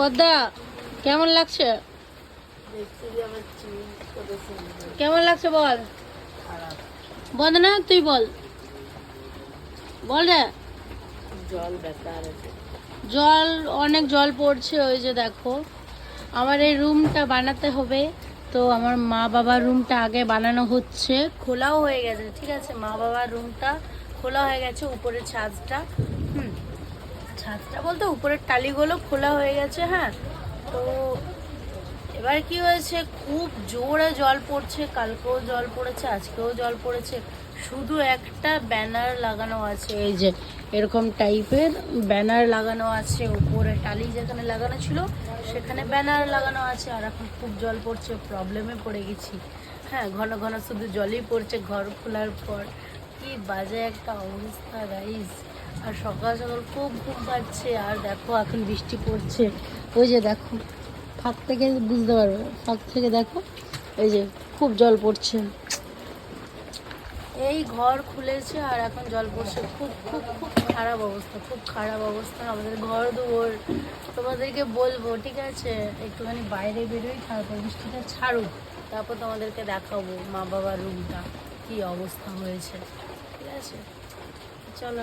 পদ্মা, কেমন লাগছে? কেমন লাগছে বল? খারাপ বন্দনা তুই বল। বল রে। জল জল অনেক জল পড়ছে, ওই যে দেখো। আমার এই রুমটা বানাতে হবে, তো আমার মা বাবার রুমটা আগে বানানো হচ্ছে। খোলাও হয়ে গেছে, ঠিক আছে? মা বাবার রুমটা খোলা হয়ে গেছে উপরের ছাদটা, হুম। ছাদটা বলতে, উপরের টালিগুলো খোলা হয়ে গেছে হ্যাঁ? তো এবার কি হয়েছে? খুব জোরে জল পড়ছে, কালকেও জল পড়েছে, আজকেও জল পড়েছে। শুধু একটা ব্যানার লাগানো আছে, এই যে এরকম টাইপের ব্যানার লাগানো আছে, উপরে টালি যেখানে লাগানো ছিল, সেখানে ব্যানার লাগানো আছে। আর এখন খুব জল পড়ছে প্রবলেমে পড়ে গেছি। হ্যাঁ ঘন ঘন শুধু জলই পড়ছে, ঘর খোলার পর। কি বাজে একটা অবস্থা গাইস আর সকাল সকাল খুব ঘুম পাচ্ছে, আর দেখো এখন বৃষ্টি পড়ছে। ওই যে দেখো, ফাঁক থেকে বুঝতে পারবে, ফাঁক থেকে দেখো, এই যে খুব জল পড়ছে। এই ঘর খুলেছে আর এখন জল পড়ছে। খুব খুব খুব খারাপ অবস্থা, খুব খারাপ অবস্থা। আমাদের ঘর দুয়ার, তোমাদেরকে বলব, ঠিক আছে? একটুখানি বাইরে বেরোই, তারপর বৃষ্টিটা ছাড়ুক। তারপর তোমাদেরকে দেখাবো মা বাবার রুমটা, কি অবস্থা হয়েছে। ঠিক আছে? চলো।